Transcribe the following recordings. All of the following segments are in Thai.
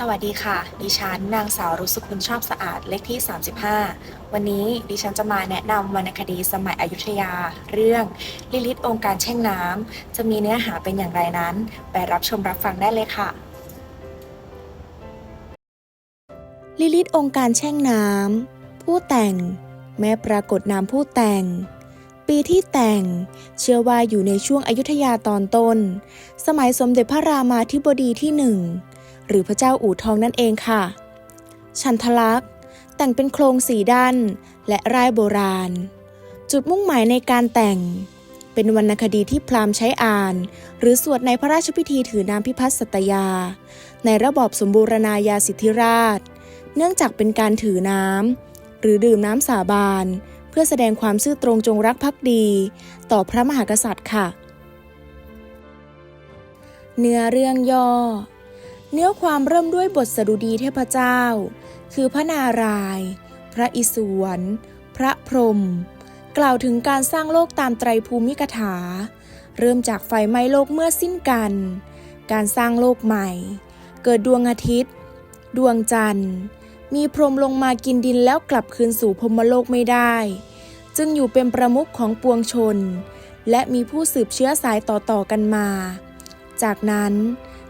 สวัสดีค่ะ ดิฉันนางสาวรุสุคุณชอบสะอาดเลขที่ 35 วันนี้ดิฉันจะมาแนะนำวรรณคดีสมัยอยุธยา เรื่องลิลิตองค์การแช่งน้ำจะมีเนื้อหาเป็นอย่างไรนั้น ไปรับชมรับฟังได้เลยค่ะ ลิลิตองค์การแช่งน้ำผู้แต่ง แม้ปรากฏนามผู้แต่ง ปีที่แต่งเชื่อว่าอยู่ในช่วงอายุทยาตอนต้น สมัยสมเด็จพระรามาธิบดีที่หนึ่ง หรือพระเจ้าอู่ทองนั่นเองค่ะ ชันทลักษณ์แต่งเป็นโครงสีด้านและรายโบราณ จุดมุ่งหมายในการแต่ง เป็นวรรณคดีที่พราหมณ์ใช้อ่าน หรือสวดในพระราชพิธีถือน้ำพิพัฒน์สัตยา ในระบอบสมบูรณาญาสิทธิราช เนื่องจากเป็นการถือน้ำหรือดื่มน้ำสาบาน เพื่อแสดงความซื่อตรงจงรักภักดี ต่อพระมหากษัตริย์ค่ะ เนื้อเรื่องย่อ เนื้อความเริ่มด้วยบทสดุดีเทพเจ้า คือพระนารายณ์พระอิศวร พระพรหมกล่าวถึงการสร้างโลกตามไตรภูมิกถา เริ่มจากไฟไหม้โลกเมื่อสิ้นกัน การสร้างโลกใหม่ เกิดดวงอาทิตย์ ดวงจันทร์ มีพรหมลงมากินดินแล้วกลับคืนสู่พรมโลกไม่ได้ จึงอยู่เป็นประมุขของปวงชน และมีผู้สืบเชื้อสายต่อๆกันมา จากนั้น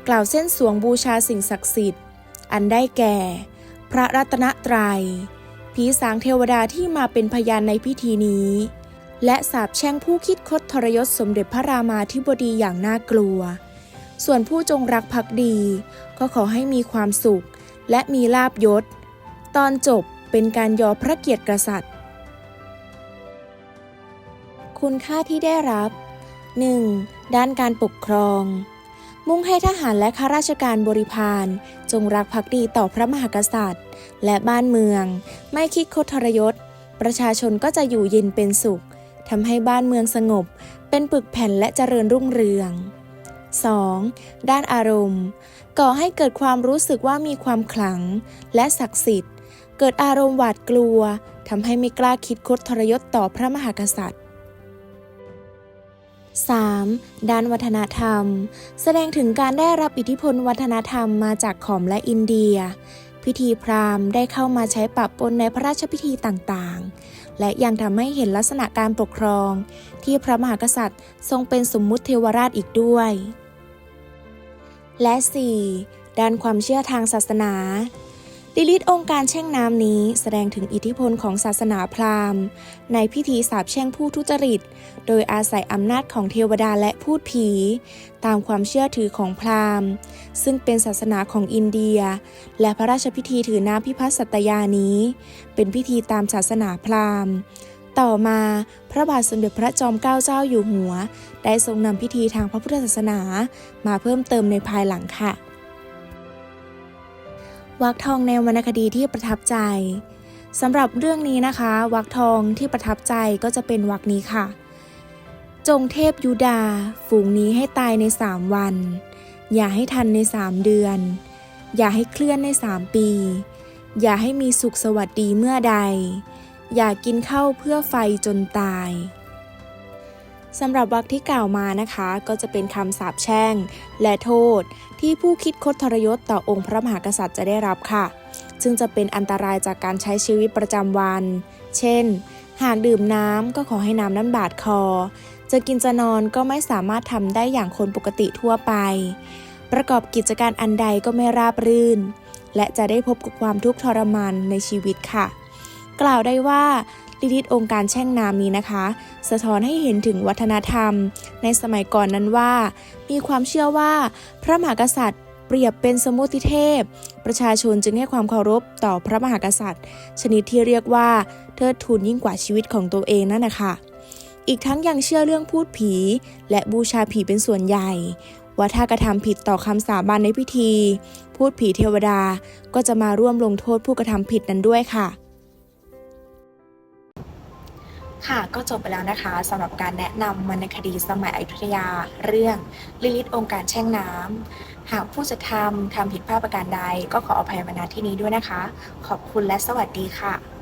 กล่าวเส้นสวงบูชาสิ่งศักดิ์สิทธิ์ อันได้แก่ พระรัตนตรัย ผีสางเทวดาที่มาเป็นพยานในพิธีนี้ และสาบแช่งผู้คิดคดทรยศสมเด็จพระรามาธิบดีอย่างน่ากลัว ส่วนผู้จงรักภักดี ก็ขอให้มีความสุข และมีลาบยศ ตอนจบเป็นการยอพระเกียรติกษัตริย์ คุณค่าที่ได้รับ 1. ด้านการปกครอง มุ่งให้ทหารและข้าราชการบริพารจงรักภักดีต่อพระมหากษัตริย์ และบ้านเมือง ไม่คิดคดทรยศ ประชาชนก็จะอยู่เย็นเป็นสุขทำให้บ้านเมืองสงบ เป็นปึกแผ่นและเจริญรุ่งเรือง 2. ด้านอารมณ์ ก่อให้เกิดความรู้สึกว่ามีความขลัง และศักดิ์สิทธิ์ เกิดอารมณ์หวาดกลัวทำให้ไม่กล้าคิดคดทรยศต่อพระมหากษัตริย์ 3. ด้านวัฒนธรรม แสดงถึงการได้รับอิทธิพลวัฒนธรรมมาจากขอมและอินเดีย พิธีพราหมณ์ได้เข้ามาใช้ปะปนในพระราชพิธีต่างๆ และยังทำให้เห็นลักษณะการปกครอง ที่พระมหากษัตริย์ทรงเป็นสมมุติเทวราชอีกด้วย และ 4. ด้านความเชื่อทางศาสนา ลิลิตองค์การแช่งน้ำนี้แสดงถึงอิทธิพลของศาสนาพราหมณ์ ในพิธีสาปแช่งผู้ทุจริต โดยอาศัยอำนาจของเทวดาและพูดผี ตามความเชื่อถือของพราหมณ์ ซึ่งเป็นศาสนาของอินเดีย และพระราชพิธีถือน้ำพิพัฒน์สัตยานี้ เป็นพิธีตามศาสนาพราหมณ์ต่อมาพระบาทสมเด็จพระจอมเกล้าเจ้าอยู่หัว ได้ทรงนำพิธีทางพระพุทธศาสนา มาเพิ่มเติมในภายหลังค่ะ วักทองในวรรณคดีที่ประทับใจสำหรับเรื่องนี้นะคะวักทองที่ประทับใจก็จะเป็นวักนี้ค่ะ จงเทพยุดา ฝูงนี้ให้ตายในสามวัน อย่าให้ทันในสามเดือน อย่าให้เคลื่อนในสามปี อย่าให้มีสุขสวัสดีเมื่อใด อย่ากินข้าวเพื่อไฟจนตาย สำหรับวรรคที่กล่าวมานะคะ ก็จะเป็นคำสาปแช่ง และโทษ ที่ผู้คิดคดทรยศต่อองค์พระมหากษัตริย์จะได้รับค่ะ ซึ่งจะเป็นอันตรายจากการใช้ชีวิตประจำวัน เช่น หากดื่มน้ำก็ขอให้น้ำนั้นบาดคอ จะกินจะนอนก็ไม่สามารถทำได้อย่างคนปกติทั่วไป ประกอบกิจการอันใดก็ไม่ราบรื่น และจะได้พบกับความทุกข์ทรมานในชีวิตค่ะ กล่าวได้ว่า ลิลิตองค์การแช่งน้ำนี้นะคะ สะท้อนให้เห็นถึงวัฒนธรรม ในสมัยก่อนนั้นว่า มีความเชื่อว่าพระมหากษัตริย์เปรียบเป็นสมุติเทพ ประชาชนจึงให้ความเคารพต่อพระมหากษัตริย์ ชนิดที่เรียกว่าเทิดทูนยิ่งกว่าชีวิตของตัวเองนั่นนะคะอีกทั้งยังเชื่อเรื่องพูดผี และบูชาผีเป็นส่วนใหญ่ ว่าถ้ากระทำผิดต่อคำสาบานในพิธี พูดผีเทวดาก็จะมาร่วมลงโทษผู้กระทำผิดนั้นด้วยค่ะ ค่ะก็จบไปแล้วนะคะสำหรับการแนะนำวรรณคดีสมัยอยุธยาเรื่องลิลิตองค์การแช่งน้ำหากผู้จะทำทำผิดพลาดประการใด ก็ขออภัยมาณที่นี้ด้วยนะคะ ขอบคุณและสวัสดีค่ะ